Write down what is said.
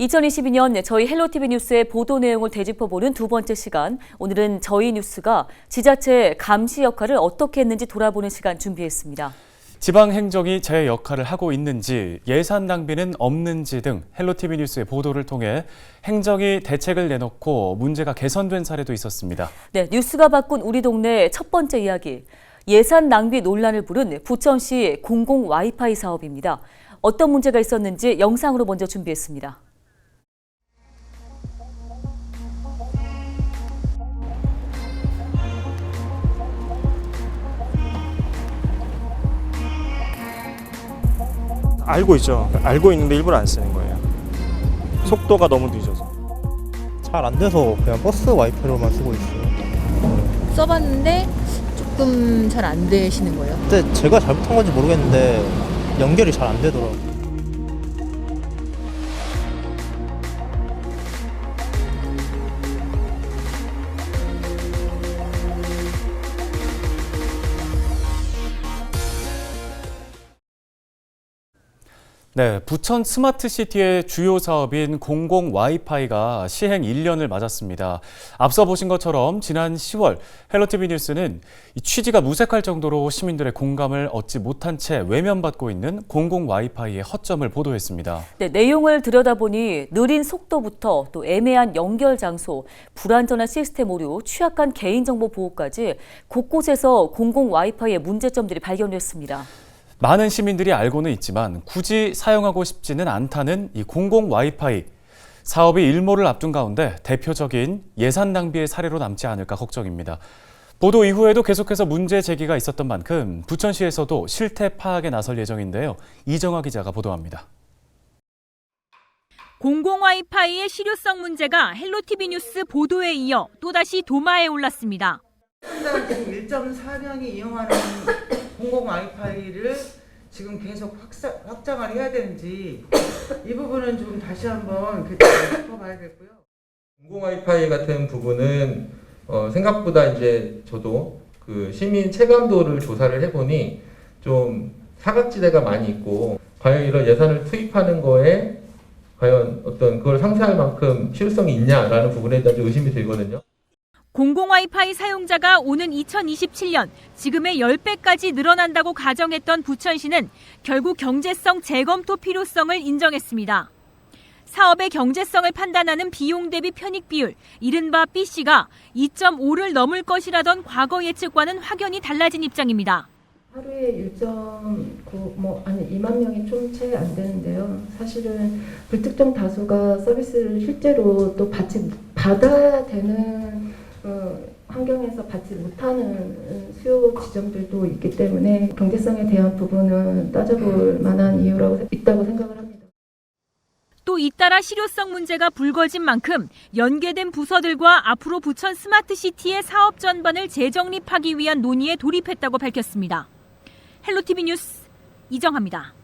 2022년 저희 헬로티비 뉴스의 보도 내용을 되짚어보는 두 번째 시간. 오늘은 저희 뉴스가 지자체 감시 역할을 어떻게 했는지 돌아보는 시간 준비했습니다. 지방 행정이 제 역할을 하고 있는지, 예산 낭비는 없는지 등 헬로티비 뉴스의 보도를 통해 행정이 대책을 내놓고 문제가 개선된 사례도 있었습니다. 네, 뉴스가 바꾼 우리 동네 첫 번째 이야기. 예산 낭비 논란을 부른 부천시 공공 와이파이 사업입니다. 어떤 문제가 있었는지 영상으로 먼저 준비했습니다. 알고 있죠. 알고 있는데 일부러 안 쓰는 거예요. 속도가 너무 늦어서. 잘 안 돼서 그냥 버스 와이파이로만 쓰고 있어요. 써봤는데 조금 잘 안 되시는 거예요. 근데 제가 잘못한 건지 모르겠는데 연결이 잘 안 되더라고요. 네, 부천 스마트시티의 주요 사업인 공공 와이파이가 시행 1년을 맞았습니다. 앞서 보신 것처럼 지난 10월 헬로티비 뉴스는 이 취지가 무색할 정도로 시민들의 공감을 얻지 못한 채 외면받고 있는 공공 와이파이의 허점을 보도했습니다. 네, 내용을 들여다보니 느린 속도부터 또 애매한 연결 장소, 불안전한 시스템 오류, 취약한 개인정보 보호까지 곳곳에서 공공 와이파이의 문제점들이 발견됐습니다. 많은 시민들이 알고는 있지만 굳이 사용하고 싶지는 않다는 이 공공 와이파이. 사업이 일몰을 앞둔 가운데 대표적인 예산 낭비의 사례로 남지 않을까 걱정입니다. 보도 이후에도 계속해서 문제 제기가 있었던 만큼 부천시에서도 실태 파악에 나설 예정인데요. 이정화 기자가 보도합니다. 공공 와이파이의 실효성 문제가 헬로티비 뉴스 보도에 이어 또다시 도마에 올랐습니다. 일단 지금 1.4년이 이용하는 공공 와이파이를 지금 계속 확사, 확장을 해야 되는지 이 부분은 좀 다시 한번 짚어봐야 겠고요. 공공 와이파이 같은 부분은 어, 생각보다 이제 저도 그 시민 체감도를 조사를 해보니 좀 사각지대가 많이 있고 과연 이런 예산을 투입하는 거에 과연 어떤 그걸 상쇄할 만큼 실효성이 있냐라는 부분에 대한 좀 의심이 들거든요. 공공 와이파이 사용자가 오는 2027년 지금의 10배까지 늘어난다고 가정했던 부천시는 결국 경제성 재검토 필요성을 인정했습니다. 사업의 경제성을 판단하는 비용 대비 편익 비율, 이른바 B씨가 2.5를 넘을 것이라던 과거 예측과는 확연히 달라진 입장입니다. 하루에 1.9, 뭐, 아니, 2만 명이 좀 채 안 되는데요. 사실은 불특정 다수가 서비스를 실제로 또 받지, 받아야 되는, 어, 환경에서 받지 못하는 수요 지점들도 있기 때문에 경제성에 대한 부분은 따져볼 만한 이유라고, 있다고 생각을 합니다. 또 잇따라 실효성 문제가 불거진 만큼 연계된 부서들과 앞으로 부천 스마트시티의 사업 전반을 재정립하기 위한 논의에 돌입했다고 밝혔습니다. 헬로티비 뉴스 이정합니다.